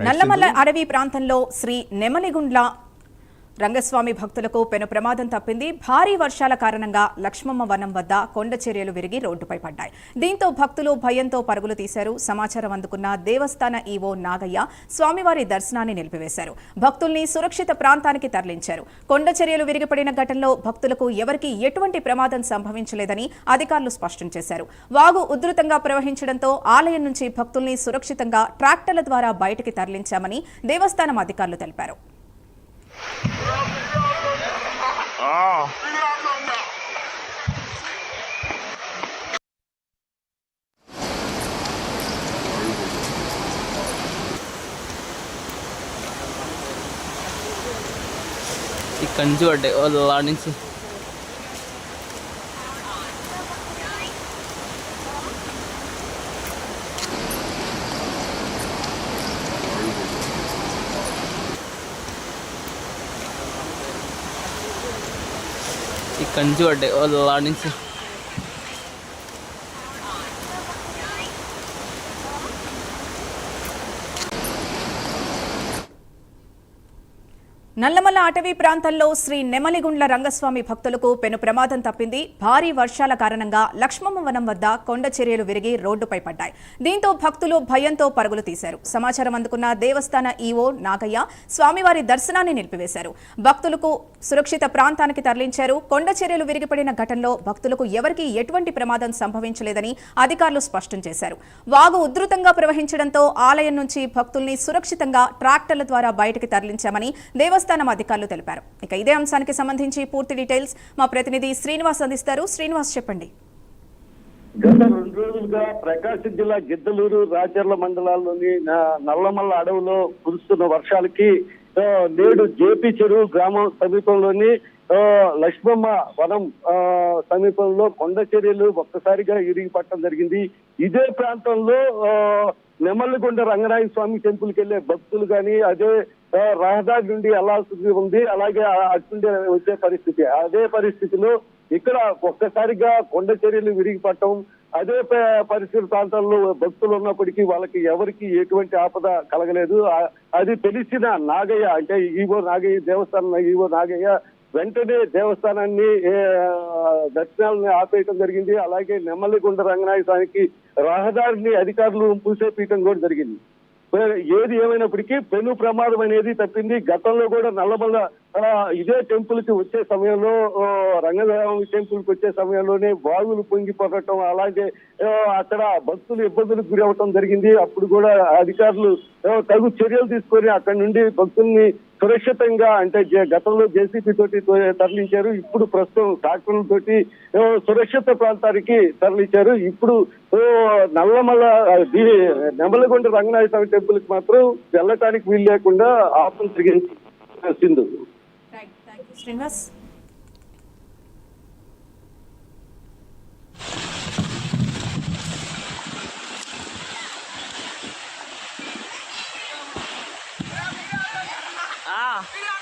నల్లమల్ల అడవి ప్రాంతంలో శ్రీ నెమలిగుండ్ల రంగస్వామి భక్తులకు పెను ప్రమాదం తప్పింది. భారీ వర్షాల కారణంగా లక్ష్మమ్మ వనం వద్ద కొండ చర్యలు విరిగి రోడ్డుపై పడ్డాయి. దీంతో భక్తులు భయంతో పరుగులు తీశారు. సమాచారం అందుకున్న దేవస్థాన ఈవో నాగయ్య స్వామివారి దర్శనాన్ని నిలిపివేశారు. భక్తుల్ని సురక్షిత ప్రాంతానికి తరలించారు. కొండ చర్యలు విరిగిపడిన ఘటనలో భక్తులకు ఎవరికీ ఎటువంటి ప్రమాదం సంభవించలేదని అధికారులు స్పష్టం చేశారు. వాగు ఉధృతంగా ప్రవహించడంతో ఆలయం నుంచి భక్తుల్ని సురక్షితంగా ట్రాక్టర్ల ద్వారా బయటికి తరలించామని దేవస్థానం అధికారులు తెలిపారు. ఇక్కడి నుంచి పడ్డాయి వాళ్ళు ఆడ నుంచి ఇక్కడి నుంచి పడ్డాయి వాళ్ళు ఆడ నుంచి నల్లమల్ల అటవీ ప్రాంతంలో శ్రీ నెమలిగుండ్ల రంగస్వామి భక్తులకు పెను ప్రమాదం తప్పింది. భారీ వర్షాల కారణంగా లక్ష్మమ్మ వనం వద్ద కొండ చర్యలు విరిగి రోడ్డుపై పడ్డాయి. దీంతో భక్తులు భయంతో పరుగులు తీశారు. సమాచారం అందుకున్న దేవస్థాన ఈవో నాగయ్య స్వామివారి దర్శనాన్ని నిలిపివేశారు. భక్తులకు సురక్షిత ప్రాంతానికి తరలించారు. కొండ చర్యలు విరిగిపడిన ఘటనలో భక్తులకు ఎవరికీ ఎటువంటి ప్రమాదం సంభవించలేదని అధికారులు స్పష్టం చేశారు. వాగు ఉధృతంగా ప్రవహించడంతో ఆలయం నుంచి భక్తుల్ని సురక్షితంగా ట్రాక్టర్ల ద్వారా బయటకు తరలించామని దేవస్థానం అధికారులు తెలిపారు. ఇక ఇదే అంశానికి సంబంధించి పూర్తి డీటెయిల్స్ మా ప్రతినిధి శ్రీనివాస్ అందిస్తారు. శ్రీనివాస్ చెప్పండి. గత రెండు రోజులుగా ప్రకాశం జిల్లా గిద్దలూరు రాచర్ల మండలాల్లోని నల్లమల్ల అడవిలో కురుస్తున్న వర్షాలకి నేడు జేపీ చెరువు గ్రామం సమీపంలోని లక్ష్మమ్మ వనం సమీపంలో కొండ చర్యలు ఒక్కసారిగా ఇరిగి పట్టడం జరిగింది. ఇదే ప్రాంతంలో ఆ, రంగనాయ స్వామి టెంపుల్కి వెళ్ళే భక్తులు కానీ అదే రహదారి నుండి వెళ్ళాల్సి ఉంది. అలాగే ఆ- అటుండే వచ్చే పరిస్థితి. అదే పరిస్థితిలో ఇక్కడ ఒక్కసారిగా కొండ చర్యలు విరిగిపట్టడం అదే పరిసర ప్రాంతాల్లో భక్తులు ఉన్నప్పటికీ వాళ్ళకి ఎవరికి ఎటువంటి ఆపద కలగలేదు. అది తెలిసిన నాగయ్య అంటే ఈవో నాగయ్య దేవస్థానం ఈవో నాగయ్య వెంటనే దేవస్థానాన్ని ఏ, దర్శనాలని ఆపేయటం జరిగింది. అలాగే నెమ్మలిగుండ రంగనాయ స్వామికి రహదారిని అధికారులు మూసేపీయటం కూడా జరిగింది. ఏది ఏమైనప్పటికీ పెను ప్రమాదం అనేది తప్పింది. గతంలో కూడా నల్లమల్ల ఇదే టెంపుల్కి వచ్చే సమయంలో రంగదేవం టెంపుల్కి వచ్చే సమయంలోనే బావులు పొంగిపోవటం అలాగే అక్కడ భక్తులు ఇబ్బందులకు గురి అవటం జరిగింది. అప్పుడు కూడా అధికారులు తగు చర్యలు తీసుకొని అక్కడ నుండి భక్తుల్ని సురక్షితంగా అంటే గతంలో జేసీపీ తోటి తో- తరలించారు. ఇప్పుడు ప్రస్తుతం ట్రాక్టర్ల తోటి సురక్షిత ప్రాంతానికి తరలించారు. ఇప్పుడు నల్లమల్ల దీ- నెమలగొండ రంగనాథ స్వామి టెంపుల్కి మాత్రం వెళ్ళటానికి వీలు లేకుండా ఆపం జరిగింది సింధు. しています。ああ。